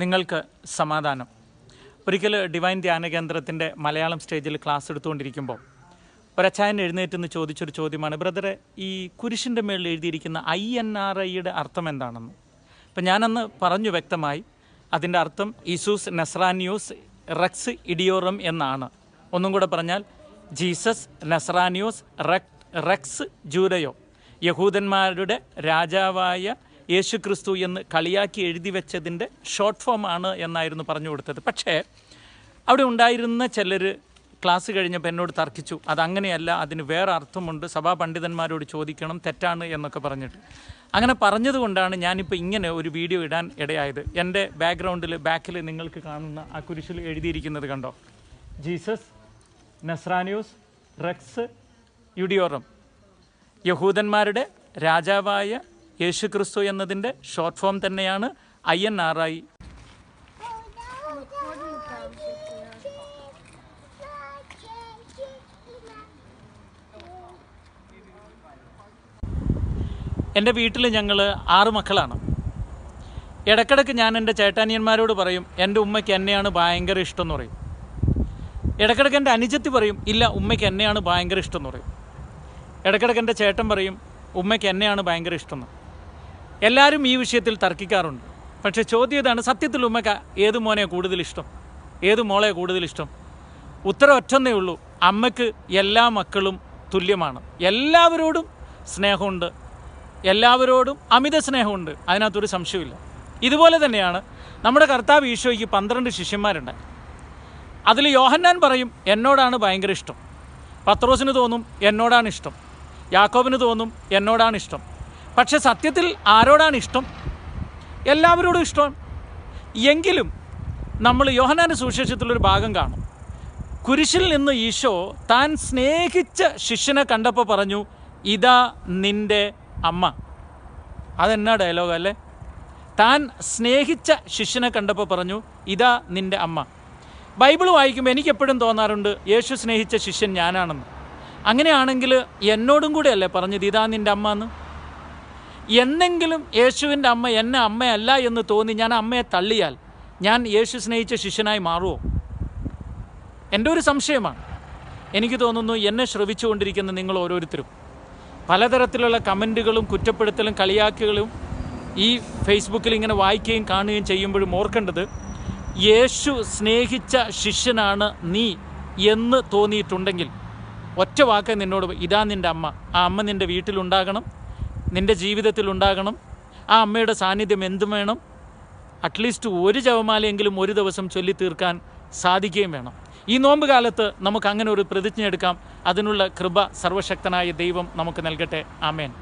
നിങ്ങൾക്ക് സമാധാനം. ഒരിക്കൽ ഡിവൈൻ ധ്യാന കേന്ദ്രത്തിന്റെ മലയാളം സ്റ്റേജിൽ ക്ലാസ് എടുത്തുകൊണ്ടിരിക്കുമ്പോൾ ഒരച്ചായൻ എഴുന്നേറ്റ് നിന്ന് ചോദിച്ചൊരു ചോദ്യമാണ് ബ്രദറെ ഈ കുരിശിന്റെ മേളിൽ എഴുതിയിരിക്കുന്ന ഐ എൻ ആർ ഐയുടെ അർത്ഥം എന്താണെന്ന്? അപ്പം ഞാനന്ന് പറഞ്ഞു വ്യക്തമായി അതിന്റെ അർത്ഥം ഇസൂസ് നെസ്രാനിയൂസ് റെക്സ് ഇഡിയോറം എന്നാണ്. ഒന്നും കൂടെ പറഞ്ഞാൽ ജീസസ് നെസ്രാനിയോസ് റെക് റെക്സ് ജൂരയോ യഹൂദന്മാരുടെ രാജാവായ യേശു ക്രിസ്തു എന്ന് കളിയാക്കി എഴുതി വെച്ചതിന്റെ ഷോർട്ട് ഫോം ആണ് എന്നായിരുന്നു പറഞ്ഞു കൊടുത്തത്. പക്ഷേ അവിടെ ഉണ്ടായിരുന്ന ചിലർ ക്ലാസ് കഴിഞ്ഞപ്പോൾ എന്നോട് തർക്കിച്ചു. അതങ്ങനെയല്ല അതിന് വേറെ അർത്ഥമുണ്ട്. സഭാ പണ്ഡിതന്മാരോട് ചോദിക്കണം തെറ്റാണ് എന്നൊക്കെ പറഞ്ഞിട്ട്. അങ്ങനെ പറഞ്ഞതുകൊണ്ടാണ് ഞാനിപ്പോൾ ഇങ്ങനെ ഒരു വീഡിയോ ഇടാൻ ഇടയായത്. എന്റെ ബാക്ക്ഗ്രൗണ്ടിൽ ബാക്കിൽ നിങ്ങൾക്ക് കാണുന്ന ആ കുരിശിൽ എഴുതിയിരിക്കുന്നത് കണ്ടോ? ജീസസ് നസ്രാനിയോസ് റെക്സ് യുഡിയോറം. യഹൂദന്മാരുടെ രാജാവായ യേശു ക്രിസ്തു എന്നതിന്റെ ഷോർട്ട് ഫോം തന്നെയാണ് ഐ എൻ ആർ ഐ. എന്റെ വീട്ടിൽ ഞങ്ങൾ ആറ് മക്കളാണ്. ഇടക്കിടക്ക് ഞാൻ എന്റെ ചേട്ടാനിയന്മാരോട് പറയും എന്റെ ഉമ്മയ്ക്ക് എന്നെയാണ് ഭയങ്കര ഇഷ്ടം എന്ന് പറയും. ഇടക്കിടക്ക് എന്റെ അനുജത്തി പറയും ഇല്ല ഉമ്മയ്ക്ക് എന്നെയാണ് ഭയങ്കര ഇഷ്ടം എന്ന് പറയും. ഇടക്കിടക്ക് എന്റെ ചേട്ടൻ പറയും ഉമ്മയ്ക്ക് എന്നെയാണ് ഭയങ്കര ഇഷ്ടം എന്ന്. എല്ലാവരും ഈ വിഷയത്തിൽ തർക്കിക്കാറുണ്ട്. പക്ഷെ ചോദ്യം ഇതാണ് സത്യത്തിൽ ഉമ്മക്ക ഏത് മോനെ കൂടുതൽ ഇഷ്ടം? ഏത് മോളെ കൂടുതൽ ഇഷ്ടം? ഉത്തരം ഒറ്റന്നേ ഉള്ളൂ. അമ്മയ്ക്ക് എല്ലാ മക്കളും തുല്യമാണ്. എല്ലാവരോടും സ്നേഹമുണ്ട്. എല്ലാവരോടും അമിത സ്നേഹമുണ്ട്. അതിനകത്തൊരു സംശയമില്ല ഇതുപോലെ തന്നെയാണ് നമ്മുടെ കർത്താവ് ഈശോയ്ക്ക് പന്ത്രണ്ട് ശിഷ്യന്മാരുണ്ട്. അതിൽ യോഹന്നാൻ പറയും എന്നോടാണ് ഭയങ്കര ഇഷ്ടം. പത്രോസിന് തോന്നും എന്നോടാണ് ഇഷ്ടം. യാക്കോബിന് തോന്നും എന്നോടാണ് ഇഷ്ടം. പക്ഷെ സത്യത്തിൽ ആരോടാണ് ഇഷ്ടം? എല്ലാവരോടും ഇഷ്ടമാണ് എങ്കിലും നമ്മൾ യോഹനാന്റെ സുവിശേഷത്തിലൊരു ഭാഗം കാണും. കുരിശിൽ നിന്ന് ഈശോ താൻ സ്നേഹിച്ച ശിഷ്യനെ കണ്ടപ്പോൾ പറഞ്ഞു ഇതാ നിന്റെ അമ്മ. അതെന്നാ ഡയലോഗ് അല്ലേ? താൻ സ്നേഹിച്ച ശിഷ്യനെ കണ്ടപ്പോൾ പറഞ്ഞു ഇതാ നിന്റെ അമ്മ. ബൈബിൾ വായിക്കുമ്പോൾ എനിക്കെപ്പോഴും തോന്നാറുണ്ട് യേശു സ്നേഹിച്ച ശിഷ്യൻ ഞാനാണെന്ന്. അങ്ങനെയാണെങ്കിൽ എന്നോടും കൂടെ അല്ലേ പറഞ്ഞത് ഇതാ നിന്റെ അമ്മ എന്ന്? എന്നെങ്കിലും യേശുവിന്റെ അമ്മ എന്നെ അമ്മയല്ല എന്ന് തോന്നി ഞാൻ അമ്മയെ തള്ളിയാൽ ഞാൻ യേശു സ്നേഹിച്ച ശിഷ്യനായി മാറുമോ എന്റെ ഒരു സംശയമാണ്. എനിക്ക് തോന്നുന്നു എന്നെ ശ്രവിച്ചുകൊണ്ടിരിക്കുന്ന നിങ്ങൾ ഓരോരുത്തരും. പലതരത്തിലുള്ള കമന്റുകളും കുറ്റപ്പെടുത്തലും കളിയാക്കലുകളും ഈ ഫേസ്ബുക്കിൽ ഇങ്ങനെ വായിക്കുകയും കാണുകയും ചെയ്യുമ്പോഴും ഓർക്കേണ്ടത് യേശു സ്നേഹിച്ച ശിഷ്യനാണ് നീ എന്ന് തോന്നിയിട്ടുണ്ടെങ്കിൽ ഒറ്റ വാക്ക് നിന്നോട് ഇതാ നിന്റെ അമ്മ. ആ അമ്മ നിന്റെ വീട്ടിലുണ്ടാകണം. നിന്റെ ജീവിതത്തിൽ ഉണ്ടാകണം. ആ അമ്മയുടെ സാന്നിധ്യം എന്തും വേണം. അറ്റ്ലീസ്റ്റ് ഒരു ജപമാലയെങ്കിലും ഒരു ദിവസം ചൊല്ലി തീർക്കാൻ സാധിക്കുകയും വേണം. ഈ നോമ്പ് കാലത്ത് നമുക്ക് അങ്ങനെ ഒരു പ്രതിജ്ഞ എടുക്കാം. അതിനുള്ള കൃപ സർവശക്തനായ ദൈവം നമുക്ക് നൽകട്ടെ. ആമേൻ.